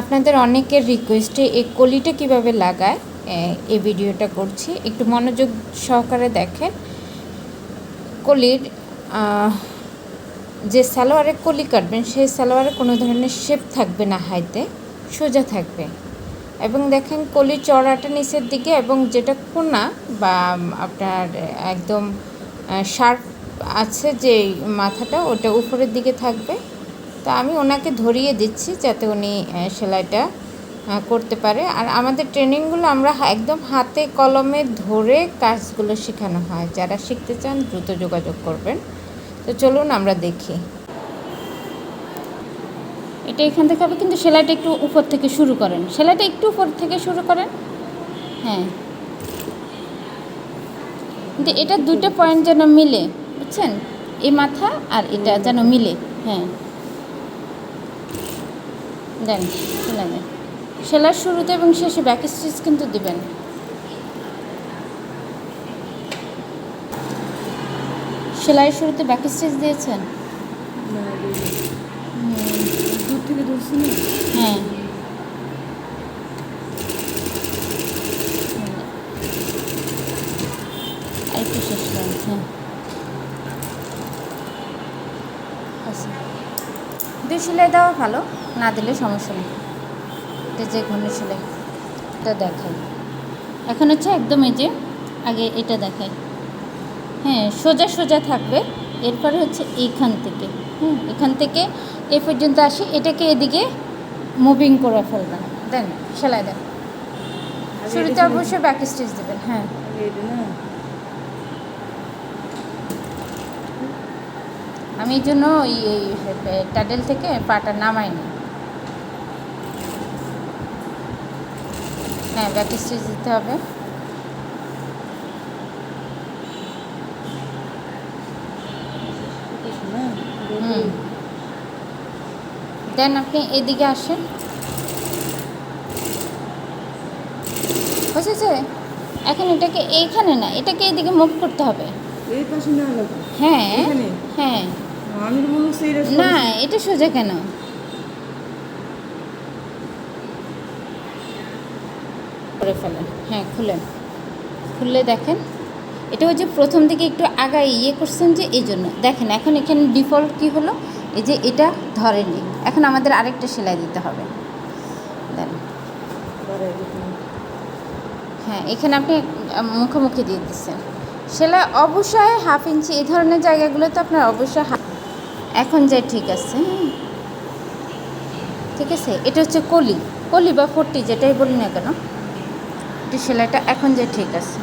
আপনাদের অনেকের রিকোয়েস্টে এই কলিটা কীভাবে লাগায় এই ভিডিওটা করছি। একটু মনোযোগ সহকারে দেখেন। কলির যে সালোয়ারে কলি কাটবেন, সেই সালোয়ারে কোনো ধরনের শেপ থাকবে না হাইতে, সোজা থাকবে। এবং দেখেন কলি চড়াটা নিচের দিকে এবং যেটা কোনা বা আপনার একদম শার্প আছে যে মাথাটা, ওটা উপরের দিকে থাকবে। তো আমি ওনাকে ধরিয়ে দিচ্ছি যাতে উনি সেলাইটা করতে পারে। আর আমাদের ট্রেনিংগুলো আমরা একদম হাতে কলমে ধরে কাজগুলো শেখানো হয়। যারা শিখতে চান দ্রুত যোগাযোগ করবেন। তো চলুন আমরা দেখি। এটা এখান থেকে হবে কিন্তু সেলাইটা একটু উপর থেকে শুরু করেন। সেলাইটা একটু উপর থেকে শুরু করেন। হ্যাঁ। কিন্তু এটা দুটো পয়েন্ট যেন মিলে, বুঝছেন? এই মাথা আর এটা যেন মিলে। হ্যাঁ। দেন সেলাই দেন। সেলার শুরুতে এবং শেষে ব্যাক স্টিচ কিন্তু দিবেন। সেলাইয়ের শুরুতে ব্যাক স্টিচ দিয়েছেন দূর থেকে ধরছি হ্যাঁ। আরেকটু শেষ হ্যাঁ। আচ্ছা। দুই সেলাই দেওয়া ভালো না দিলে সমস্যা নেই। এটা যে ঘূর্ণি সেলাই এটা দেখাই। এখন হচ্ছে একদম এই যে আগে এটা দেখাই। হ্যাঁ সোজা সোজা থাকবে এরপরে হচ্ছে এইখান থেকে। হ্যাঁ এখান থেকে এ পর্যন্ত আসি এটাকে এদিকে মুভিং করে ফেলবেন। দেন সেলাই দেন। শুরুতে অবশ্যই ব্যাক স্টিচ দেবেন হ্যাঁ আগে এটা না আমি এই জন্য ওই টাডেল থেকে পাটা নামাইনি। হ্যাঁ ব্যাক স্টিচ দিতে হবে। দেন আপনি এদিকে আসেন। বুঝেছে এখন এটাকে এইখানে না এটাকে এদিকে মুভ করতে হবে। এই পাশে না হ্যাঁ হ্যাঁ। না, এটা সোজা কেন? করে ফেলেন হ্যাঁ খুলেন খুললে দেখেন, এটা হচ্ছে প্রথম দিকে একটু আগায় ইয়ে করছেন যে এই জন্য। দেখেন, এখন এখানে ডিফল্ট কি হলো? এই যে এটা ধরেনি। এখন আমাদের আরেকটা সেলাই দিতে হবে। হ্যাঁ এখানে আপনি মুখোমুখি দিয়ে দিচ্ছেন। সেলাই অবশ্যই হাফ ইঞ্চি, এই ধরনের জায়গাগুলোতে আপনার অবশ্যই হাফ এখন যাই ঠিক আছে হ্যাঁ। ঠিক আছে? এটা হচ্ছে কলি। কলি বা ফোরটি যেটাই বলি না কেন, সেলাইটা এখন যে ঠিক আছে।